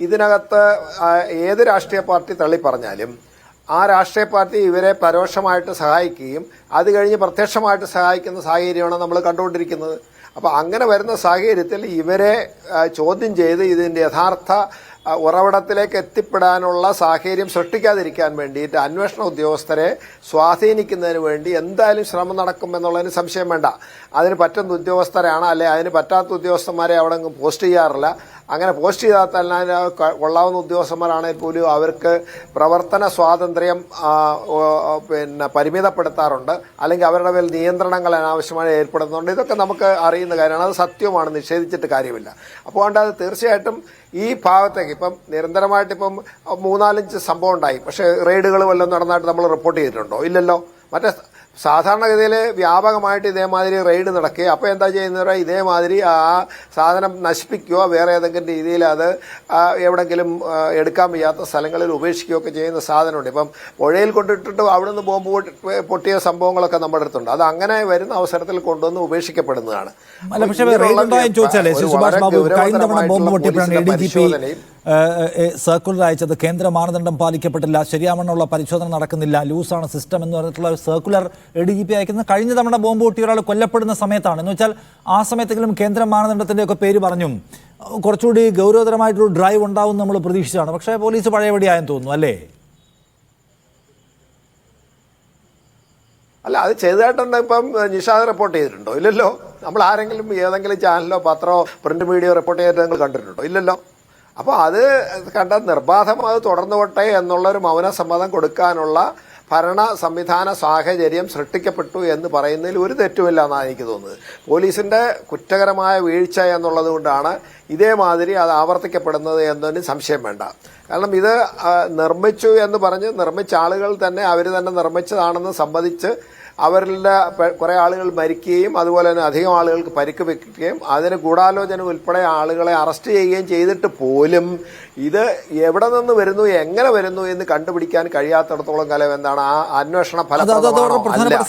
ഇതിനകത്ത് ഏത് രാഷ്ട്രീയ പാർട്ടി തള്ളി പറഞ്ഞാലും ആ രാഷ്ട്രീയ പാർട്ടി ഇവരെ പരോക്ഷമായിട്ട് സഹായിക്കുകയും അത് കഴിഞ്ഞ് പ്രത്യക്ഷമായിട്ട് സഹായിക്കുന്ന സാഹചര്യമാണ് നമ്മൾ കണ്ടുകൊണ്ടിരിക്കുന്നത്. അപ്പോൾ അങ്ങനെ വരുന്ന സാഹചര്യത്തിൽ ഇവരെ ചോദ്യം ചെയ്ത് ഇതിന്റെ യഥാർത്ഥ ഉറവിടത്തിലേക്ക് എത്തിപ്പെടാനുള്ള സാഹചര്യം സൃഷ്ടിക്കാതിരിക്കാൻ വേണ്ടിയിട്ട് അന്വേഷണ ഉദ്യോഗസ്ഥരെ സ്വാധീനിക്കുന്നതിന് വേണ്ടി എന്തായാലും ശ്രമം നടക്കുമെന്നുള്ളതിന് സംശയം വേണ്ട. അതിന് പറ്റുന്ന ഉദ്യോഗസ്ഥരാണ് അല്ലെ അതിന് പറ്റാത്ത ഉദ്യോഗസ്ഥന്മാരെ അവിടെ പോസ്റ്റ് ചെയ്യാറില്ല. അങ്ങനെ പോസ്റ്റ് ചെയ്താൽ തന്നെ കൊള്ളാവുന്ന ഉദ്യോഗസ്ഥന്മാരാണെങ്കിൽ പോലും അവർക്ക് പ്രവർത്തന സ്വാതന്ത്ര്യം പിന്നെ പരിമിതപ്പെടുത്താറുണ്ട്. അല്ലെങ്കിൽ അവരുടെ മേൽ നിയന്ത്രണങ്ങൾ അനാവശ്യമായി ഏർപ്പെടുന്നുണ്ട് ഇതൊക്കെ നമുക്ക് അറിയുന്ന കാര്യമാണ്. അത് സത്യമാണ് നിഷേധിച്ചിട്ട് കാര്യമില്ല. അപ്പോൾ അത് തീർച്ചയായിട്ടും ഈ ഭാഗത്തേക്ക് ഇപ്പം നിരന്തരമായിട്ട് ഇപ്പം മൂന്നാലഞ്ച് സംഭവം ഉണ്ടായി. പക്ഷേ റെയ്ഡുകൾ വല്ലതും നടന്നായിട്ട് നമ്മൾ റിപ്പോർട്ട് ചെയ്തിട്ടുണ്ടോ? ഇല്ലല്ലോ. മറ്റേ സാധാരണഗതിയിൽ വ്യാപകമായിട്ട് ഇതേമാതിരി റെയ്ഡ് നടക്കുക. അപ്പോൾ എന്താ ചെയ്യുന്നത് ഇതേമാതിരി ആ സാധനം നശിപ്പിക്കുകയോ വേറെ ഏതെങ്കിലും രീതിയിൽ അത് എവിടെങ്കിലും എടുക്കാൻ വയ്യാത്ത സ്ഥലങ്ങളിൽ ഉപേക്ഷിക്കുകയോ ഒക്കെ ചെയ്യുന്ന സാധനമുണ്ട്. ഇപ്പം പുഴയിൽ കൊണ്ടിട്ടിട്ട് അവിടെ നിന്ന് ബോംബ് പൊട്ടി- പൊട്ടിയ സംഭവങ്ങളൊക്കെ നമ്മുടെ അടുത്തുണ്ട്. അത് അങ്ങനെ വരുന്ന അവസരത്തിൽ കൊണ്ടുവന്ന് ഉപേക്ഷിക്കപ്പെടുന്നതാണ്. പക്ഷേ സർക്കുലർ അയച്ചത് കേന്ദ്ര മാനദണ്ഡം പാലിക്കപ്പെട്ടില്ല ശരിയാവണ്ണമുള്ള പരിശോധന നടക്കുന്നില്ല ലൂസാണ് സിസ്റ്റം എന്ന് പറഞ്ഞിട്ടുള്ള ഒരു circular A D G P അയക്കുന്നത് കഴിഞ്ഞ തവണ ബോംബ് പൊട്ടി ഒരാൾ കൊല്ലപ്പെടുന്ന സമയത്താണ്. എന്ന് വെച്ചാൽ ആ സമയത്തെങ്കിലും കേന്ദ്ര മാനദണ്ഡത്തിന്റെയൊക്കെ പേര് പറഞ്ഞും കുറച്ചുകൂടി ഗൗരവതരമായിട്ടൊരു ഡ്രൈവ് ഉണ്ടാവും നമ്മൾ പ്രതീക്ഷിച്ചാണ് പക്ഷേ പോലീസ് പഴയപടിയായെന്ന് തോന്നുന്നു അല്ലേ? അല്ല അത് ചെയ്തതായിട്ടുണ്ട് ഇപ്പം നിഷാദ് റിപ്പോർട്ട് ചെയ്തിട്ടുണ്ടോ? ഇല്ലല്ലോ. നമ്മൾ ആരെങ്കിലും ഏതെങ്കിലും ചാനലോ പത്രമോ പ്രിന്റ് മീഡിയോ റിപ്പോർട്ട് ചെയ്തിട്ട് നിങ്ങൾ കണ്ടിട്ടുണ്ടോ? ഇല്ലല്ലോ. അപ്പോൾ അത് കണ്ട നിർബാധം അത് തുടർന്നു പോട്ടെ എന്നുള്ളൊരു മൗനസമ്മതം കൊടുക്കാനുള്ള ഭരണ സംവിധാന സാഹചര്യം സൃഷ്ടിക്കപ്പെട്ടു എന്ന് പറയുന്നതിൽ ഒരു തെറ്റുമില്ല എന്നാണ് എനിക്ക് തോന്നുന്നത്. പോലീസിന്റെ കുറ്റകരമായ വീഴ്ച എന്നുള്ളത് കൊണ്ടാണ് ഇതേമാതിരി അത് ആവർത്തിക്കപ്പെടുന്നത് എന്നതിന് സംശയം വേണ്ട. കാരണം ഇത് നിർമ്മിച്ചു എന്ന് പറഞ്ഞ് നിർമ്മിച്ച ആളുകൾ തന്നെ അവർ തന്നെ നിർമ്മിച്ചതാണെന്ന് സമ്മതിച്ച് അവരിലെ കുറേ ആളുകൾ മരിക്കുകയും അതുപോലെ തന്നെ അധികം ആളുകൾക്ക് പരിക്ക് വെക്കുകയും അതിന് ഗൂഢാലോചന ഉൾപ്പെടെ ആളുകളെ അറസ്റ്റ് ചെയ്യുകയും ചെയ്തിട്ട് പോലും ഇത് എവിടെ നിന്ന് വരുന്നു എങ്ങനെ വരുന്നു എന്ന് കണ്ടുപിടിക്കാൻ കഴിയാത്തിടത്തോളം കാലം എന്താണ് ആ അന്വേഷണ ഫലപ്രദമാണോ? സംഗതിയാണ്.